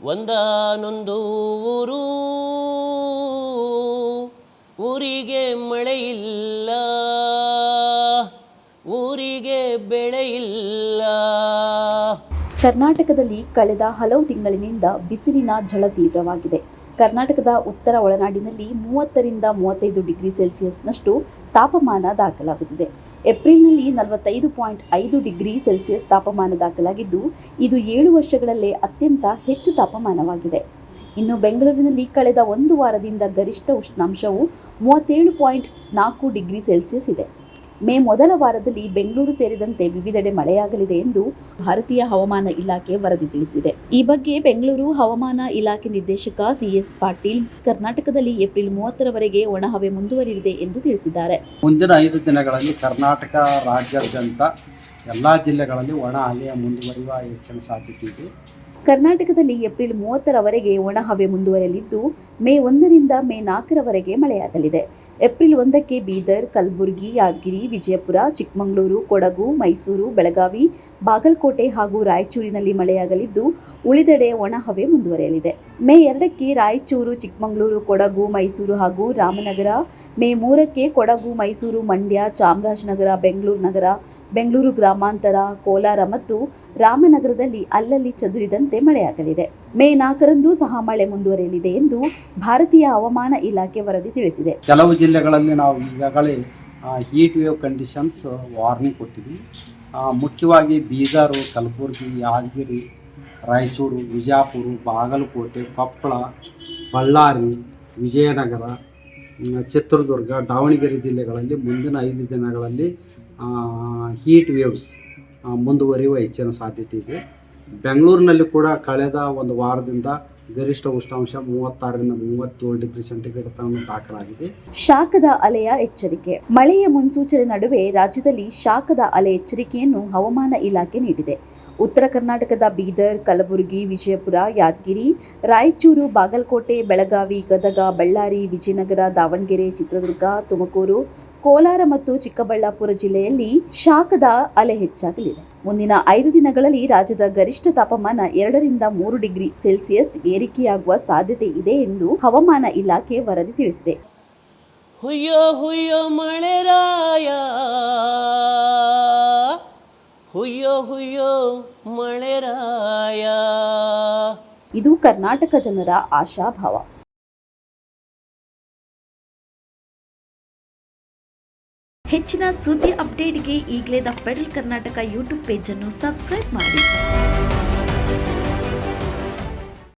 ಒಂದಾನೊಂದು ಊರು ಊರಿಗೆ ಮಳೆ ಇಲ್ಲ ಊರಿಗೆ ಬೆಳೆಯಿಲ್ಲ ಕರ್ನಾಟಕದಲ್ಲಿ ಕಳೆದ ಹಲವು ತಿಂಗಳಿನಿಂದ ಬಿಸಿಲಿನ ಝಳ ತೀವ್ರವಾಗಿದೆ. ಕರ್ನಾಟಕದ ಉತ್ತರ ಒಳನಾಡಿನಲ್ಲಿ ಮೂವತ್ತರಿಂದ ಮೂವತ್ತೈದು ಡಿಗ್ರಿ ಸೆಲ್ಸಿಯಸ್ನಷ್ಟು ತಾಪಮಾನ ದಾಖಲಾಗುತ್ತಿದೆ. ಏಪ್ರಿಲ್ನಲ್ಲಿ ನಲವತ್ತೈದು ಪಾಯಿಂಟ್ ಐದು ಡಿಗ್ರಿ ಸೆಲ್ಸಿಯಸ್ ತಾಪಮಾನ ದಾಖಲಾಗಿದ್ದು, ಇದು ಏಳು ವರ್ಷಗಳಲ್ಲೇ ಅತ್ಯಂತ ಹೆಚ್ಚು ತಾಪಮಾನವಾಗಿದೆ. ಇನ್ನು ಬೆಂಗಳೂರಿನಲ್ಲಿ ಕಳೆದ ಒಂದು ವಾರದಿಂದ ಗರಿಷ್ಠ ಉಷ್ಣಾಂಶವು ಮೂವತ್ತೇಳು ಪಾಯಿಂಟ್ ನಾಲ್ಕು ಡಿಗ್ರಿ ಸೆಲ್ಸಿಯಸ್ ಇದೆ. ಮೇ ಮೊದಲ ವಾರದಲ್ಲಿ ಬೆಂಗಳೂರು ಸೇರಿದಂತೆ ವಿವಿಧೆಡೆ ಮಳೆಯಾಗಲಿದೆ ಎಂದು ಭಾರತೀಯ ಹವಾಮಾನ ಇಲಾಖೆ ವರದಿ ತಿಳಿಸಿದೆ. ಈ ಬಗ್ಗೆ ಬೆಂಗಳೂರು ಹವಾಮಾನ ಇಲಾಖೆ ನಿರ್ದೇಶಕ ಸಿಎಸ್ ಪಾಟೀಲ್, ಕರ್ನಾಟಕದಲ್ಲಿ ಏಪ್ರಿಲ್ ಮೂವತ್ತರವರೆಗೆ ಒಣಹವೆ ಮುಂದುವರಿಯಲಿದೆ ಎಂದು ತಿಳಿಸಿದ್ದಾರೆ. ಮುಂದಿನ ಐದು ದಿನಗಳಲ್ಲಿ ಕರ್ನಾಟಕ ರಾಜ್ಯಾದ್ಯಂತ ಎಲ್ಲ ಜಿಲ್ಲೆಗಳಲ್ಲಿ ಒಣ ಮುಂದುವರಿಯುವ ಹೆಚ್ಚಿನ ಸಾಧ್ಯತೆ ಇದೆ. ಕರ್ನಾಟಕದಲ್ಲಿ ಏಪ್ರಿಲ್ ಮೂವತ್ತರವರೆಗೆ ಒಣಹವೆ ಮುಂದುವರೆಯಲಿದ್ದು, ಮೇ ಒಂದರಿಂದ ಮೇ ನಾಲ್ಕರವರೆಗೆ ಮಳೆಯಾಗಲಿದೆ. ಏಪ್ರಿಲ್ ಒಂದಕ್ಕೆ ಬೀದರ್, ಕಲಬುರಗಿ, ಯಾದಗಿರಿ, ವಿಜಯಪುರ, ಚಿಕ್ಕಮಗಳೂರು, ಕೊಡಗು, ಮೈಸೂರು, ಬೆಳಗಾವಿ, ಬಾಗಲಕೋಟೆ ಹಾಗೂ ರಾಯಚೂರಿನಲ್ಲಿ ಮಳೆಯಾಗಲಿದ್ದು, ಉಳಿದೆಡೆ ಒಣಹವೆ ಮುಂದುವರೆಯಲಿದೆ. ಮೇ ಎರಡಕ್ಕೆ ರಾಯಚೂರು, ಚಿಕ್ಕಮಗಳೂರು, ಕೊಡಗು, ಮೈಸೂರು ಹಾಗೂ ರಾಮನಗರ. ಮೇ ಮೂರಕ್ಕೆ ಕೊಡಗು, ಮೈಸೂರು, ಮಂಡ್ಯ, ಚಾಮರಾಜನಗರ, ಬೆಂಗಳೂರು ನಗರ, ಬೆಂಗಳೂರು ಗ್ರಾಮಾಂತರ, ಕೋಲಾರ ಮತ್ತು ರಾಮನಗರದಲ್ಲಿ ಅಲ್ಲಲ್ಲಿ ಚದುರಿದಂತೆ ಮಳೆಯಾಗಲಿದೆ. ಮೇ ನಾಲ್ಕರಂದು ಸಹ ಮಳೆ ಮುಂದುವರಿಯಲಿದೆ ಎಂದು ಭಾರತೀಯ ಹವಾಮಾನ ಇಲಾಖೆ ವರದಿ ತಿಳಿಸಿದೆ. ಕೆಲವು ಜಿಲ್ಲೆಗಳಲ್ಲಿ ನಾವು ಈಗಾಗಲೇ ಹೀಟ್ ವೇವ್ ಕಂಡೀಷನ್ಸ್ ವಾರ್ನಿಂಗ್ ಕೊಟ್ಟಿದ್ವಿ ಮುಖ್ಯವಾಗಿ ಬೀದರು, ಕಲಬುರಗಿ, ಯಾದಗಿರಿ ರಾಯಚೂರು ವಿಜಾಪುರ ಬಾಗಲಕೋಟೆ, ಕೊಪ್ಪಳ, ಬಳ್ಳಾರಿ, ವಿಜಯನಗರ ಚಿತ್ರದುರ್ಗ, ದಾವಣಗೆರೆ ಜಿಲ್ಲೆಗಳಲ್ಲಿ ಮುಂದಿನ ಐದು ದಿನಗಳಲ್ಲಿ ಹೀಟ್ ವೇವ್ಸ್ ಮುಂದುವರಿಯುವ ಹೆಚ್ಚಿನ ಸಾಧ್ಯತೆ ಇದೆ. ಬೆಂಗಳೂರಿನಲ್ಲಿ ಕೂಡ ಕಳೆದ ಒಂದು ವಾರದಿಂದ ಗರಿಷ್ಠ ಉಷ್ಣಾಂಶ ಮೂವತ್ತಾರರಿಂದ ಮೂವತ್ತೇಳು ಡಿಗ್ರಿ ಸೆಂಟಿಗ್ರೇಡ್ ತನಕ ದಾಖಲಾಗಿದೆ. ಶಾಖದ ಅಲೆಯ ಎಚ್ಚರಿಕೆ. ಮಳೆಯ ಮುನ್ಸೂಚನೆ ನಡುವೆ ರಾಜ್ಯದಲ್ಲಿ ಶಾಖದ ಅಲೆ ಎಚ್ಚರಿಕೆಯನ್ನು ಹವಾಮಾನ ಇಲಾಖೆ ನೀಡಿದೆ. ಉತ್ತರ ಕರ್ನಾಟಕದ ಬೀದರ್, ಕಲಬುರಗಿ, ವಿಜಯಪುರ, ಯಾದಗಿರಿ, ರಾಯಚೂರು, ಬಾಗಲಕೋಟೆ, ಬೆಳಗಾವಿ, ಗದಗ, ಬಳ್ಳಾರಿ, ವಿಜಯನಗರ, ದಾವಣಗೆರೆ, ಚಿತ್ರದುರ್ಗ, ತುಮಕೂರು, ಕೋಲಾರ ಮತ್ತು ಚಿಕ್ಕಬಳ್ಳಾಪುರ ಜಿಲ್ಲೆಯಲ್ಲಿ ಶಾಖದ ಅಲೆ ಹೆಚ್ಚಾಗಲಿದೆ. ಮುಂದಿನ ಐದು ದಿನಗಳಲ್ಲಿ ರಾಜ್ಯದ ಗರಿಷ್ಠ ತಾಪಮಾನ ಎರಡರಿಂದ ಮೂರು ಡಿಗ್ರಿ ಸೆಲ್ಸಿಯಸ್ ಏರಿಕೆಯಾಗುವ ಸಾಧ್ಯತೆ ಇದೆ ಎಂದು ಹವಾಮಾನ ಇಲಾಖೆ ವರದಿ ತಿಳಿಸಿದೆ. ಹುಯ್ಯೋ ಹುಯ್ಯೋ ಮಳೆ ಹುಯ್ಯೋ ಹುಯ್ಯೋ ಮಳೆರಾಯ ಇದು ಕರ್ನಾಟಕ ಜನರ ಆಶಾಭಾವ. ಹೆಚ್ಚಿನ ಸುದ್ದಿ ಅಪ್ಡೇಟ್ಗೆ ಈಗಲೇ ದ ಫೆಡರಲ್ ಕರ್ನಾಟಕ ಯೂಟ್ಯೂಬ್ ಪೇಜನ್ನು ಅನ್ನು ಸಬ್ಸ್ಕ್ರೈಬ್ ಮಾಡಿ.